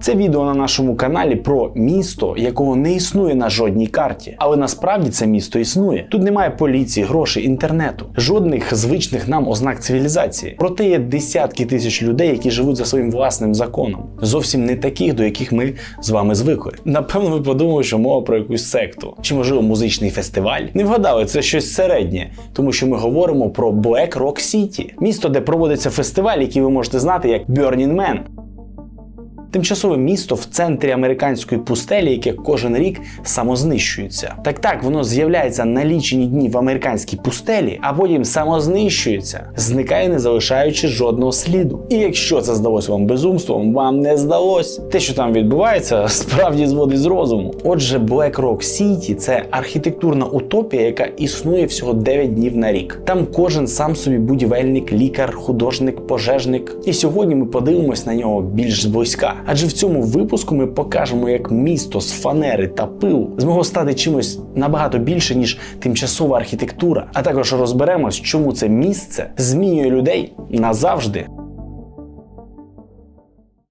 Це відео на нашому каналі про місто, якого не існує на жодній карті. Але насправді це місто існує. Тут немає поліції, грошей, інтернету, жодних звичних нам ознак цивілізації. Проте є десятки тисяч людей, які живуть за своїм власним законом. Зовсім не таких, до яких ми з вами звикли. Напевно, ви подумали, що мова про якусь секту, чи можливо музичний фестиваль. Не вгадали, це щось середнє, тому що ми говоримо про Black Rock City, місто, де проводиться фестиваль, який ви можете знати як Burning Man. Тимчасове місто в центрі американської пустелі, яке кожен рік самознищується. Так так, воно з'являється на лічені дні в американській пустелі, а потім самознищується, зникає, не залишаючи жодного сліду. І якщо це здалося вам безумством, вам не здалось. Те, що там відбувається, справді зводить з розуму. Отже, Black Rock City – це архітектурна утопія, яка існує всього 9 днів на рік. Там кожен сам собі будівельник, лікар, художник, пожежник. І сьогодні ми подивимось на нього більш зблизька. Адже в цьому випуску ми покажемо, як місто з фанери та пилу змогло стати чимось набагато більше, ніж тимчасова архітектура. А також розберемось, чому це місце змінює людей назавжди.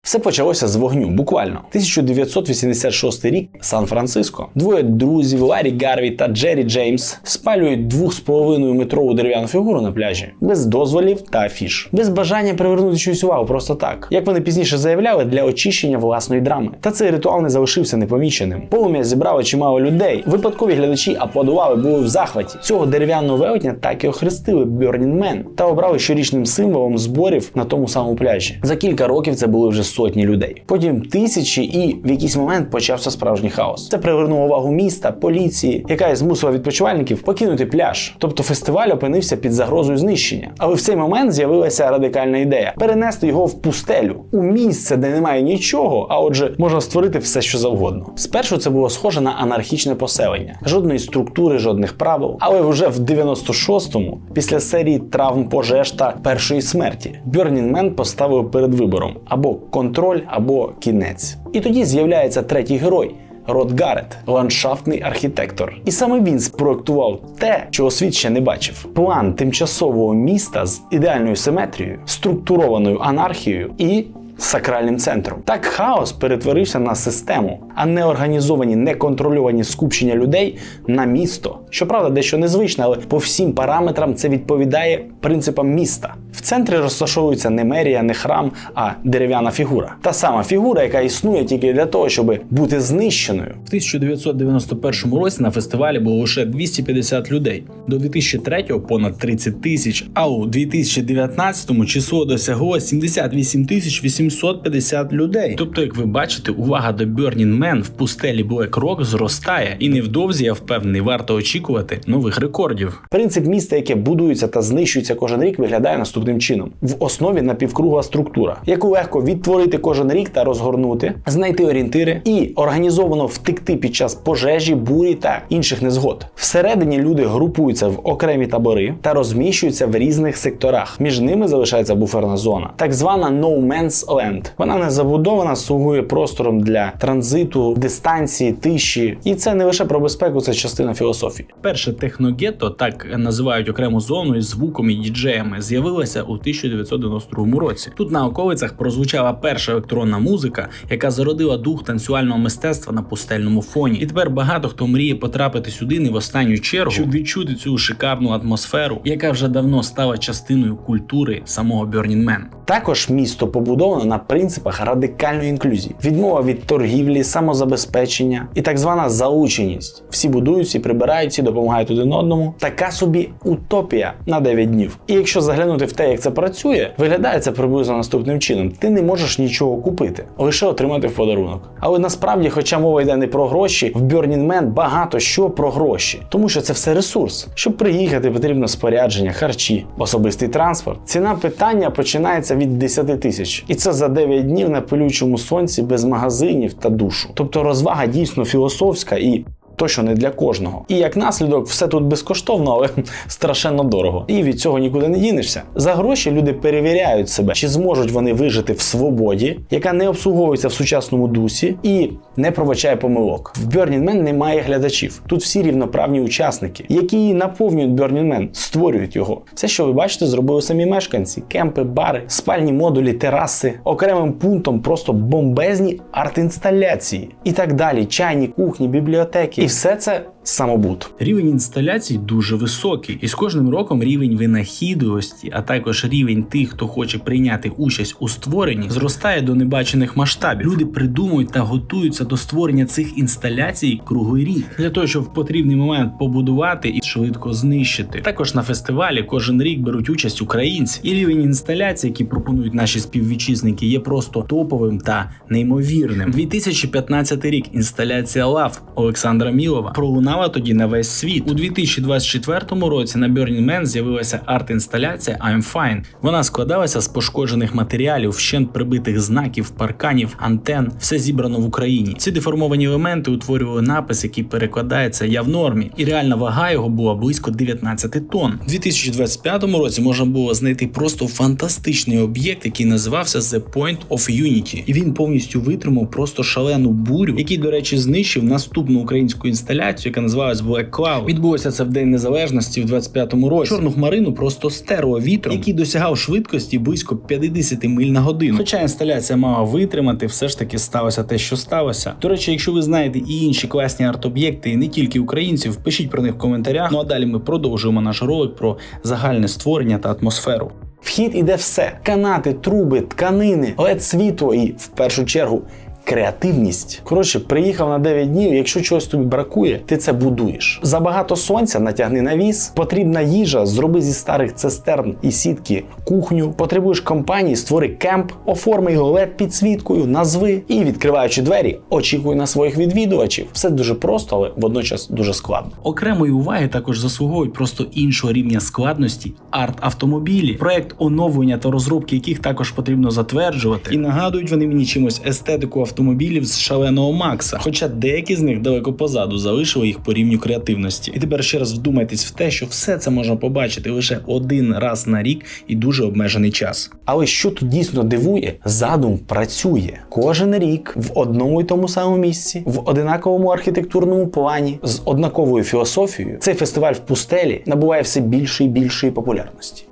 Все почалося з вогню, буквально. 1986 рік, Сан-Франциско. Двоє друзів Ларі Гарві та Джері Джеймс спалюють 2,5 метрову дерев'яну фігуру на пляжі без дозволів та афіш, без бажання привернути чиюсь увагу просто так. Як вони пізніше заявляли, для очищення власної драми. Та цей ритуал не залишився непоміченим. Полум'я зібрало чимало людей. Випадкові глядачі аплодували, були в захваті. Цього дерев'яного велетня так і охрестили Burning Man та обрали щорічним символом зборів на тому самому пляжі. За кілька років це були вже сотні людей. Потім тисячі, і в якийсь момент почався справжній хаос. Це привернуло увагу міста, поліції, яка змусила відпочивальників покинути пляж. Тобто фестиваль опинився під загрозою знищення. Але в цей момент з'явилася радикальна ідея перенести його в пустелю у місце, де немає нічого, а отже, можна створити все, що завгодно. Спершу це було схоже на анархічне поселення, жодної структури, жодних правил. Але вже в 96-му, після серії травм пожеж та першої смерті, Man поставив перед вибором або контроль, або кінець. І тоді з'являється третій герой. Род Гарет, ландшафтний архітектор. І саме він спроектував те, чого світ ще не бачив: план тимчасового міста з ідеальною симетрією, структурованою анархією і сакральним центром. Так хаос перетворився на систему, а неорганізовані, неконтрольовані скупчення людей на місто. Щоправда, дещо незвичне, але по всім параметрам це відповідає принципам міста. В центрі розташовується не мерія, не храм, а дерев'яна фігура. Та сама фігура, яка існує тільки для того, щоб бути знищеною. В 1991 році на фестивалі було лише 250 людей. До 2003-го понад 30 тисяч, а у 2019-му число досягло 78 тисяч 850 людей. Тобто, як ви бачите, увага до Burning Man в пустелі Black Rock зростає, і невдовзі я впевнений, варто очікувати нових рекордів. Принцип міста, яке будується та знищується кожен рік, виглядає наступним чином: в основі напівкругла структура, яку легко відтворити кожен рік та розгорнути, знайти орієнтири і організовано втекти під час пожежі, бурі та інших незгод. Всередині люди групуються в окремі табори та розміщуються в різних секторах. Між ними залишається буферна зона, так звана No Man's Land. Вона не забудована, слугує простором для транзиту, дистанції, тиші. І це не лише про безпеку, це частина філософії. Перше техногетто, так називають окрему зону із звуком і діджеями, з'явилося у 1992 році. Тут на околицях прозвучала перша електронна музика, яка зародила дух танцювального мистецтва на пустельному фоні. І тепер багато хто мріє потрапити сюди не в останню чергу, щоб відчути цю шикарну атмосферу, яка вже давно стала частиною культури самого Burning Man. Також місто побудовано на принципах радикальної інклюзії, відмова від торгівлі, самозабезпечення і так звана заученість. Всі будують, і прибирають, всі допомагають один одному. Така собі утопія на 9 днів. І якщо заглянути в те, як це працює, виглядає це приблизно наступним чином: ти не можеш нічого купити, лише отримати в подарунок. Але насправді, хоча мова йде не про гроші, в Burning Man багато що про гроші, тому що це все ресурс. Щоб приїхати, потрібно спорядження, харчі, особистий транспорт. Ціна питання починається від 10 тисяч, і це за 9 днів на пилючому сонці без магазинів та душу. Тобто розвага дійсно філософська і точно не для кожного. І як наслідок, все тут безкоштовно, але страшенно дорого. І від цього нікуди не дінешся. За гроші люди перевіряють себе, чи зможуть вони вижити в свободі, яка не обслуговується в сучасному дусі і не пробачає помилок. В Burning Man немає глядачів. Тут всі рівноправні учасники, які наповнюють Burning Man, створюють його. Все, що ви бачите, зробили самі мешканці: кемпи, бари, спальні модулі, тераси, окремим пунктом просто бомбезні арт-інсталяції і так далі. Чайні кухні, бібліотеки. І все це самобут. Рівень інсталяцій дуже високий, і з кожним роком рівень винахідливості, а також рівень тих, хто хоче прийняти участь у створенні, зростає до небачених масштабів. Люди придумують та готуються до створення цих інсталяцій круглий рік для того, щоб в потрібний момент побудувати і швидко знищити. Також на фестивалі кожен рік беруть участь українці, і рівень інсталяцій, які пропонують наші співвітчизники, є просто топовим та неймовірним. 2015 рік інсталяція лав Олександра Мілова пролунала тоді на весь світ. У 2024 році на Burning Man з'явилася арт-інсталяція I'm Fine. Вона складалася з пошкоджених матеріалів, вщент прибитих знаків, парканів, антен, все зібрано в Україні. Ці деформовані елементи утворювали напис, який перекладається Я в нормі, і реальна вага його була близько 19 тонн. У 2025 році можна було знайти просто фантастичний об'єкт, який називався The Point of Unity. І він повністю витримав просто шалену бурю, який, до речі, знищив наступну українську інсталяцію, яка називалась Black Cloud. Відбулося це в День Незалежності в 25-му році. Чорну хмарину просто стерло вітром, який досягав швидкості близько 50 миль на годину. Хоча інсталяція мала витримати, все ж таки сталося те, що сталося. До речі, якщо ви знаєте і інші класні арт-об'єкти, і не тільки українців, пишіть про них в коментарях. Ну а далі ми продовжуємо наш ролик про загальне створення та атмосферу. Вхід іде все: канати, труби, тканини, лед світло і в першу чергу. Креативність. Коротше, приїхав на 9 днів. Якщо чогось тобі бракує, ти це будуєш. Забагато сонця натягни навіс. Потрібна їжа, зроби зі старих цистерн і сітки кухню. Потребуєш компанії, створи кемп, оформи його лед підсвіткою, назви і, відкриваючи двері, очікуй на своїх відвідувачів. Все дуже просто, але водночас дуже складно. Окремої уваги також заслуговують просто іншого рівня складності арт-автомобілі, проект оновлення та розробки яких також потрібно затверджувати. І нагадують вони мені чимось естетику автомобілів з шаленого Макса. Хоча деякі з них далеко позаду залишили їх по рівню креативності. І тепер ще раз вдумайтесь в те, що все це можна побачити лише один раз на рік і дуже обмежений час. Але що тут дійсно дивує, задум працює кожен рік в одному і тому самому місці, в одинаковому архітектурному плані, з однаковою філософією. Цей фестиваль в пустелі набуває все більше і більшої популярності.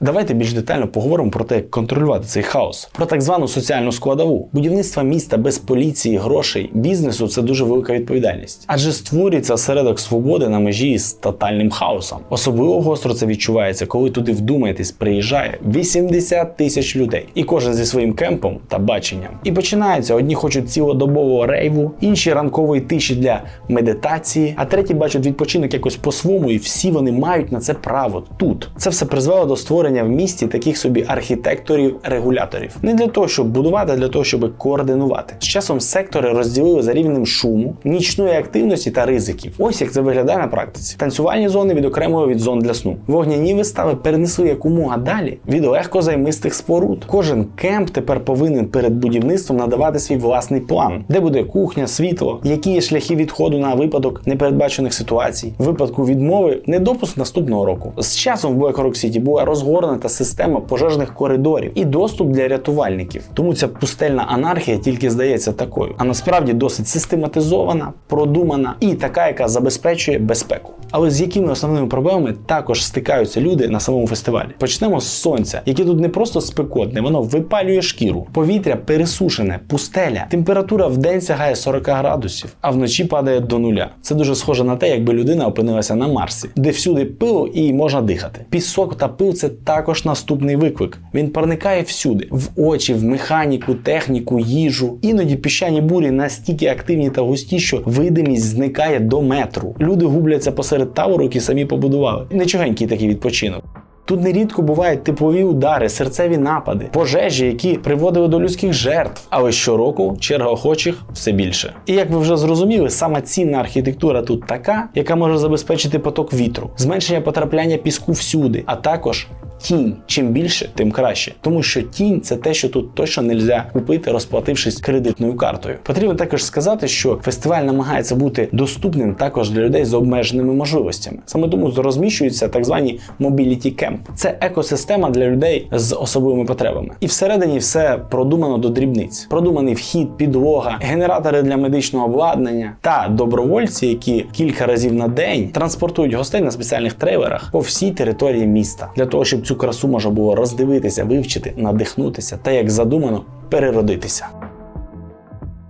Давайте більш детально поговоримо про те, як контролювати цей хаос, про так звану соціальну складову. Будівництво міста без поліції, грошей, бізнесу це дуже велика відповідальність, адже створюється осередок свободи на межі з тотальним хаосом. Особливо гостро це відчувається, коли туди вдумаєтесь, приїжджає 80 тисяч людей, і кожен зі своїм кемпом та баченням. І починається: одні хочуть цілодобового рейву, інші ранкової тиші для медитації, а треті бачать відпочинок якось по-своєму, і всі вони мають на це право тут. Це все призвело до створення в місті таких собі архітекторів-регуляторів. Не для того, щоб будувати, а для того, щоб координувати. З часом сектори розділили за рівнем шуму, нічної активності та ризиків. Ось як це виглядає на практиці. Танцювальні зони відокремили від зон для сну. Вогняні вистави перенесли якомога далі від легкозаймистих споруд. Кожен кемп тепер повинен перед будівництвом надавати свій власний план, де буде кухня, світло, які є шляхи відходу на випадок непередбачених ситуацій. Випадку відмови недопуск наступного року. З часом в Black Rock була розгорнута система пожежних коридорів і доступ для рятувальників. Тому ця пустельна анархія тільки здається такою, а насправді досить систематизована, продумана і така, яка забезпечує безпеку. Але з якими основними проблемами також стикаються люди на самому фестивалі? Почнемо з сонця, яке тут не просто спекотне, воно випалює шкіру. Повітря пересушене, пустеля. Температура в день сягає 40 градусів, а вночі падає до нуля. Це дуже схоже на те, якби людина опинилася на Марсі, де всюди пило і можна дихати. Пісок та пил це також наступний виклик. Він проникає всюди: в очі, в механіку, техніку, їжу. Іноді піщані бурі настільки активні та густі, що видимість зникає до метру. Люди губляться посеред табору, які самі побудували. Нечогенький такий відпочинок. Тут нерідко бувають типові удари, серцеві напади, пожежі, які приводили до людських жертв. Але щороку черга охочих все більше. І як ви вже зрозуміли, сама цінна архітектура тут така, яка може забезпечити поток вітру, зменшення потрапляння піску всюди, а також Тінь, чим більше, тим краще, тому що тінь це те, що тут точно не можна купити, розплатившись кредитною картою. Потрібно також сказати, що фестиваль намагається бути доступним також для людей з обмеженими можливостями. Саме тому розміщуються так звані mobility camp. Це екосистема для людей з особливими потребами. І всередині все продумано до дрібниць. Продуманий вхід, підлога, генератори для медичного обладнання та добровольці, які кілька разів на день транспортують гостей на спеціальних трейлерах по всій території міста для того, щоб цю красу можна було роздивитися, вивчити, надихнутися та як задумано переродитися.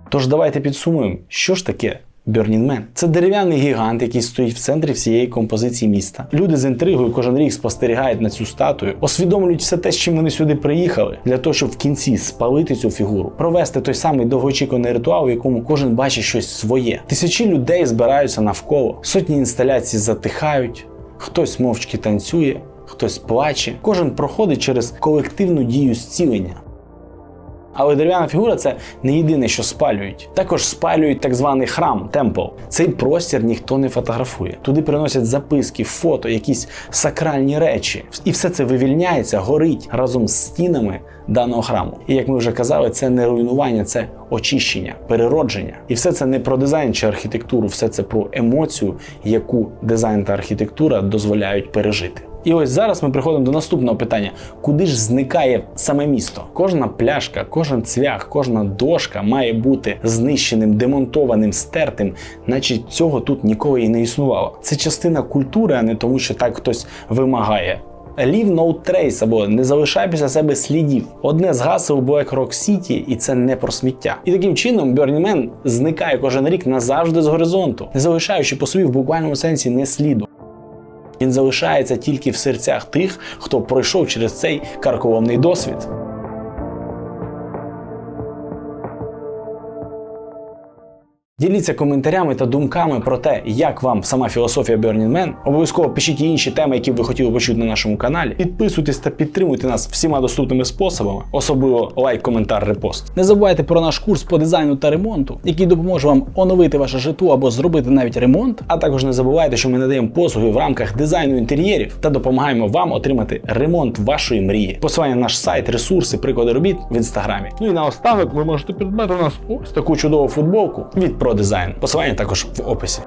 Тож давайте підсумуємо, що ж таке Burning Man. Це дерев'яний гігант, який стоїть в центрі всієї композиції міста. Люди з інтригою кожен рік спостерігають на цю статую, усвідомлюють все те, з чим вони сюди приїхали, для того, щоб в кінці спалити цю фігуру, провести той самий довгоочікуваний ритуал, в якому кожен бачить щось своє. Тисячі людей збираються навколо, сотні інсталяцій затихають, хтось мовчки танцює, хтось плаче. Кожен проходить через колективну дію зцілення. Але дерев'яна фігура це не єдине, що спалюють. Також спалюють так званий храм темпл. Цей простір ніхто не фотографує. Туди приносять записки, фото, якісь сакральні речі. І все це вивільняється, горить разом з стінами даного храму. І як ми вже казали, це не руйнування, це очищення, переродження. І все це не про дизайн чи архітектуру, все це про емоцію, яку дизайн та архітектура дозволяють пережити. І ось зараз ми приходимо до наступного питання: куди ж зникає саме місто? Кожна пляшка, кожен цвях, кожна дошка має бути знищеним, демонтованим, стертим, наче цього тут ніколи і не існувало. Це частина культури, а не тому, що так хтось вимагає. Leave no trace або не залишай після себе слідів. Одне з гасел Black Rock City, і це не про сміття. І таким чином Burning Man зникає кожен рік назавжди з горизонту, не залишаючи по собі в буквальному сенсі не сліду. Він залишається тільки в серцях тих, хто пройшов через цей карколомний досвід. Діліться коментарями та думками про те, як вам сама філософія Burning Man. Обов'язково пишіть інші теми, які ви хотіли почути на нашому каналі. Підписуйтесь та підтримуйте нас всіма доступними способами, особливо лайк, коментар, репост. Не забувайте про наш курс по дизайну та ремонту, який допоможе вам оновити ваше житло або зробити навіть ремонт. А також не забувайте, що ми надаємо послуги в рамках дизайну інтер'єрів та допомагаємо вам отримати ремонт вашої мрії. Посилання на наш сайт, ресурси, приклади робіт в інстаграмі. Ну і наостанок ви можете придбати у нас ось таку чудову футболку від ProDesign. Посилання також в описі.